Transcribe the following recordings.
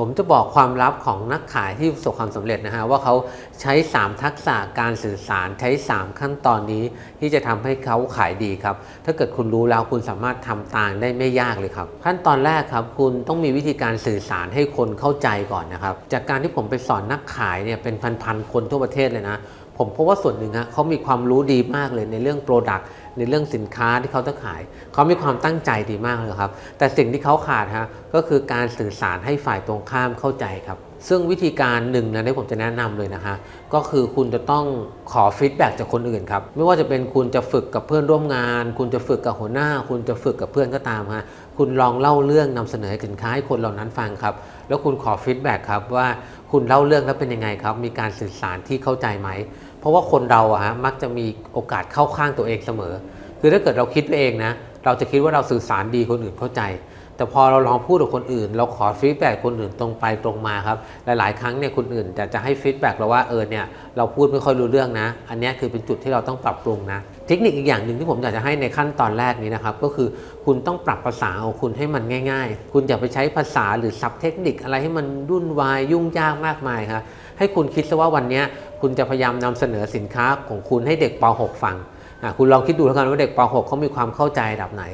ผมจะบอกความลับของนักขายที่ประสบความสำเร็จนะฮะว่าเขาใช้ 3 ทักษะการสื่อสารใช้ 3 ขั้นตอนนี้ ที่จะทำให้เขาขายดีครับ ถ้าเกิดคุณรู้แล้วคุณสามารถทำตามได้ไม่ยากเลยครับ ขั้นตอนแรกครับ คุณต้องมีวิธีการสื่อสารให้คนเข้าใจก่อนนะครับ จากการที่ผมไปสอนนักขายเนี่ยเป็นพันๆคนทั่วประเทศเลยนะ ผมพบว่าส่วนหนึ่งฮะเขามีความรู้ดีมากเลยในเรื่องโปรดักต์ในเรื่องสินค้าที่เขาจะขาย เขามีความตั้งใจดีมากเลยครับ แต่สิ่งที่เขาขาดฮะก็คือการสื่อสารให้ฝ่ายตรงข้ามเข้าใจครับ ซึ่งวิธีการหนึ่งนะที่ผมจะแนะนำเลยนะฮะก็คือคุณจะต้องขอฟีดแบ็กจากคนอื่นครับ ไม่ว่าจะเป็นคุณจะฝึกกับเพื่อนร่วมงาน คุณจะฝึกกับหัวหน้า คุณจะฝึกกับเพื่อนก็ตามฮะคุณลองเล่าเรื่องนำเสนอสินค้าให้คนเหล่านั้นฟังครับ แล้วคุณขอฟีดแบ็กครับว่าคุณเล่าเรื่องแล้วเป็นยังไงครับ มีการสื่อสารที่เข้าใจไหม เพราะว่าคนเราอะฮะมักจะมีโอกาสเข้าข้างตัวเองเสมอ คือถ้าเกิดเราคิดไปเองนะเราจะคิดว่าเราสื่อสารดีคนอื่นเข้าใจ แต่พอเราลองพูดกับคนอื่น เราขอฟีดแบ็กคนอื่นตรงไปตรงมาครับ หลาย ๆ ครั้งเนี่ยคนอื่นจะจะให้ฟีดแบ็กเราว่าเออเนี่ยเราพูดไม่ค่อยรู้เรื่องนะ อันนี้คือเป็นจุดที่เราต้องปรับปรุงนะ เทคนิคอีกอย่างหนึ่งที่ผมอยากจะให้ในขั้นตอนแรกนี้นะครับ ก็คือคุณต้องปรับภาษาของคุณให้มันง่าย ๆ คุณอย่าไปใช้ภาษาหรือศัพท์เทคนิคอะไรให้มันรุ่นวายยุ่งยากมากมายครับให้คุณคิดซะว่าวันนี้คุณจะพยายามนำเสนอสินค้าของคุณให้เด็กป .6 ฟังคุณลองคิดดูแล้วกันว่าเด็กป .6 เขามีความเข้าใจระดับไหน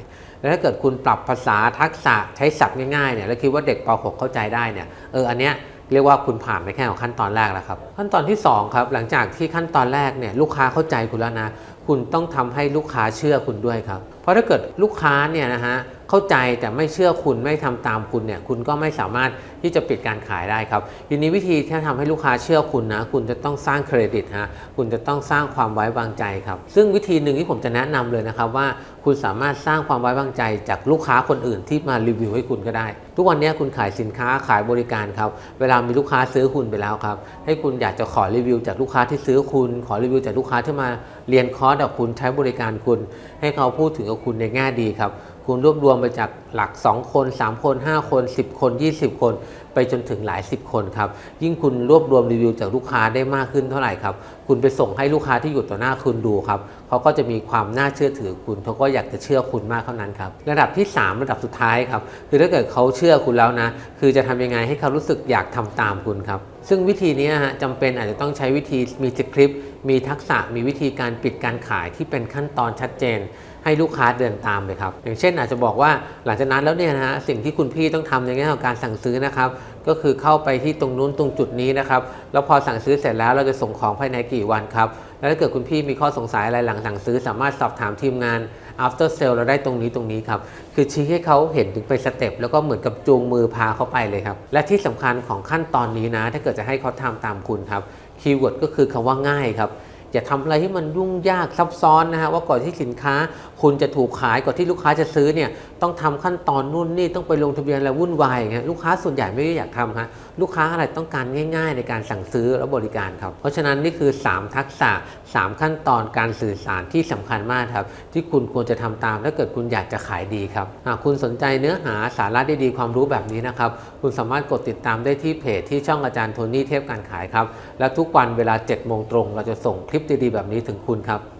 แล้วถ้าเกิดคุณปรับภาษาทักษะใช้ศัพท์ง่ายๆเนี่ยแล้วคิดว่าเด็กป .6 เข้าใจได้เนี่ยเอออันเนี้ยเรียกว่าคุณผ่านไปแค่ของขั้นตอนแรกแล้วครับ ขั้นตอนที่สองครับหลังจากที่ขั้นตอนแรกเนี่ยลูกค้าเข้าใจคุณแล้วนะ คุณต้องทำให้ลูกค้าเชื่อคุณด้วยครับ เพราะถ้าเกิดลูกค้าเนี่ยนะฮะ เข้าใจแต่ไม่เชื่อคุณไม่ทำตามคุณเนี่ยคุณก็ไม่สามารถที่จะปิดการขายได้ครับทีนี้วิธีที่ทำให้ลูกค้าเชื่อคุณนะคุณจะต้องสร้างเครดิตฮะคุณจะต้องสร้างความไว้วางใจครับซึ่งวิธีหนึ่งที่ผมจะแนะนำเลยนะครับว่าคุณสามารถสร้างความไว้วางใจจากลูกค้าคนอื่นที่มารีวิวให้คุณก็ได้ ทุกวันนี้คุณขายสินค้าขายบริการครับเวลามีลูกค้าซื้อคุณไปแล้วครับให้คุณอยากจะขอรีวิว จากลูกค้าที่ซื้อคุณ ขอรีวิวจากลูกค้าที่มาเรียนคอร์สกับคุณใช้บริการคุณ ให้เขาพูดถึงกับคุณในแง่ดีครับคุณรวบรวมไปจากหลัก 2 คน 3 คน 5 คน 10 คน 20 คน ไปจนถึงหลาย 10 คนครับ ยิ่งคุณรวบรวมรีวิวจากลูกค้าได้มากขึ้นเท่าไหร่ครับ คุณไปส่งให้ลูกค้าที่อยู่ต่อหน้าคุณดูครับเขาก็จะมีความน่าเชื่อถือคุณเขาก็อยากจะเชื่อคุณมากเท่านั้นครับ ระดับที่ 3 ระดับสุดท้ายครับ คือถ้าเกิดเขาเชื่อคุณแล้วนะ คือจะทำยังไงให้เขารู้สึกอยากทำตามคุณครับ ซึ่งวิธีนี้ฮะจำเป็นอาจจะต้องใช้วิธีมีสคริปต์ มีทักษะมีวิธีการปิดการขายที่เป็นขั้นตอนชัดเจน ให้ลูกค้าเดินตามเลยครับ อย่างเช่นอาจจะบอกว่าหลังจากนั้นแล้วเนี่ยนะฮะสิ่งที่คุณพี่ต้องทำในแง่ของการสั่งซื้อนะครับ ก็คือเข้าไปที่ตรงนู้นตรงจุดนี้นะครับแล้วพอสั่งซื้อเสร็จแล้วเราจะส่งของภายในกี่วันครับแล้วถ้าเกิดคุณพี่มีข้อสงสัยอะไรหลังสั่งซื้อ สามารถสอบถามทีมงาน after sale เราได้ตรงนี้ตรงนี้ครับคือชี้ให้เขาเห็นถึงเป็นสเต็ปแล้วก็เหมือนกับจูงมือพาเขาไปเลยครับและที่สำคัญของขั้นตอนนี้นะ ถ้าเกิดจะให้เขาทำตามคุณครับ คีย์เวิร์ดก็คือคำว่าง่ายครับ อย่าทำอะไรที่มันยุ่งยากซับซ้อนนะฮะว่าก่อนที่สินค้า คุณจะถูกขายก่อนที่ลูกค้าจะซื้อเนี่ยต้องทำขั้นตอนนู่นนี่ต้องไปลงทะเบียนอะไรวุ่นวายอย่างเงี้ยลูกค้าส่วนใหญ่ไม่ได้อยากทำฮะลูกค้าอะไรต้องการง่าย ๆ ในการสั่งซื้อและบริการครับ เพราะฉะนั้นนี่คือ 3 ทักษะ 3 ขั้นตอนการสื่อสารที่สำคัญมากครับ ที่คุณควรจะทำตามถ้าเกิดคุณอยากจะขายดีครับหากคุณสนใจเนื้อหาสาระดีๆความรู้แบบนี้นะครับคุณสามารถกดติดตามได้ที่เพจที่ช่องอาจารย์โทนี่เทพการขายครับและทุกวันเวลา7โมงตรงเราจะส่งคลิปปดีๆ แบบนี้ถึงคุณครับ